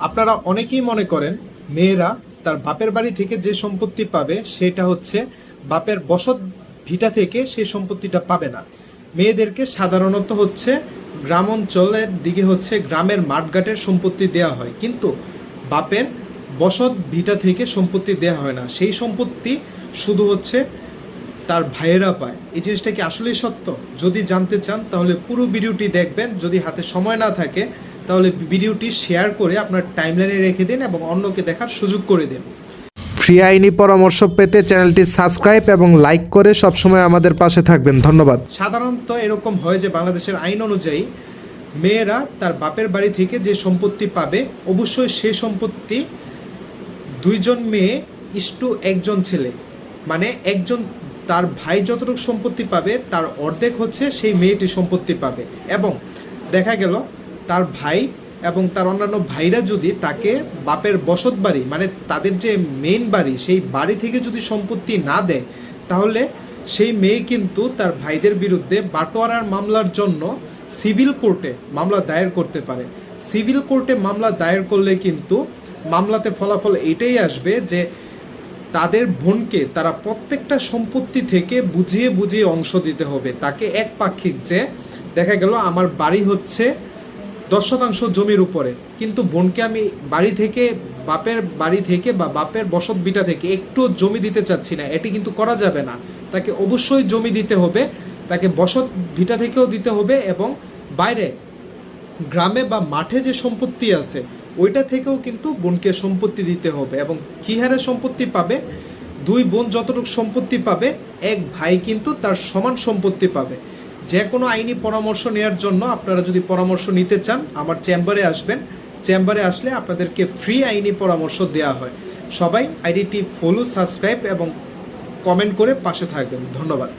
আপনারা অনেকেই মনে করেন মেয়েরা তার বাপের বাড়ি থেকে যে সম্পত্তি পাবে সেটা হচ্ছে বাপের বসত ভিটা থেকে সেই সম্পত্তিটা পাবে না। মেয়েদেরকে সাধারণত হচ্ছে গ্রাম অঞ্চলের দিকে হচ্ছে গ্রামের মাঠঘাটের সম্পত্তি দেওয়া হয়। কিন্তু বাপের বসত ভিটা থেকে সম্পত্তি দেওয়া হয় না। সেই সম্পত্তি শুধু হচ্ছে তার ভাইয়েরা পায়। এই জিনিসটা কি আসলেই সত্য? যদি জানতে চান তাহলে পুরো ভিডিওটি দেখবেন। যদি হাতে সময় না থাকে তাহলে ভিডিওটি শেয়ার করে আপনার টাইমলাইনে রেখে দিন এবং অন্যকে দেখার সুযোগ করে দিন। ফ্রি আইনি পরামর্শ পেতে চ্যানেলটি সাবস্ক্রাইব এবং লাইক করে সবসময় আমাদের পাশে থাকবেন। ধন্যবাদ। সাধারণত এরকম হয় যে বাংলাদেশের আইন অনুযায়ী মেয়েরা তার বাপের বাড়ি থেকে যে সম্পত্তি পাবে অবশ্যই সেই সম্পত্তি দুইজন মেয়ে ইস্টু একজন ছেলে। মানে একজন তার ভাই যতটুকু সম্পত্তি পাবে তার অর্ধেক হচ্ছে সেই মেয়েটি সম্পত্তি পাবে। এবং দেখা গেল তার ভাই এবং তার অন্যান্য ভাইরা যদি তাকে বাপের বসত বাড়ি মানে তাদের যে মেইন বাড়ি, সেই বাড়ি থেকে যদি সম্পত্তি না দেয়, তাহলে সেই মেয়ে কিন্তু তার ভাইদের বিরুদ্ধে বাটোয়ারার মামলার জন্য সিভিল কোর্টে মামলা দায়ের করতে পারে। সিভিল কোর্টে মামলা দায়ের করলে কিন্তু মামলাতে ফলাফল এটাই আসবে যে তাদের বোনকে তারা প্রত্যেকটা সম্পত্তি থেকে বুঝিয়ে বুঝিয়ে অংশ দিতে হবে। তাকে এক পাক্ষিক যে, দেখা গেল আমার বাড়ি হচ্ছে দশ শতাংশ জমির উপরে। কিন্তু বোনকে আমি বাড়ি থেকে, বাপের বাড়ি থেকে বা বাপের বসত বিটা থেকে একটু জমি দিতে চাচ্ছি না। এটি কিন্তু করা যাবে না। তাকে অবশ্যই জমি দিতে হবে। তাকে বসত ভিটা থেকেও দিতে হবে এবং বাইরে গ্রামে বা মাঠে যে সম্পত্তি আছে, ওইটা থেকেও কিন্তু বোনকে সম্পত্তি দিতে হবে এবং কি হারে সম্পত্তি পাবে? দুই বোন যতটুকু সম্পত্তি পাবে, এক ভাই কিন্তু তার সমান সম্পত্তি পাবে। যে কোনো আইনি পরামর্শ নেওয়ার জন্য আপনারা যদি পরামর্শ নিতে চান, আমার চেম্বারে আসবেন। চেম্বারে আসলে আপনাদেরকে ফ্রি আইনি পরামর্শ দেওয়া হয়। সবাই আইডিটি ফলো, সাবস্ক্রাইব এবং কমেন্ট করে পাশে থাকবেন। ধন্যবাদ।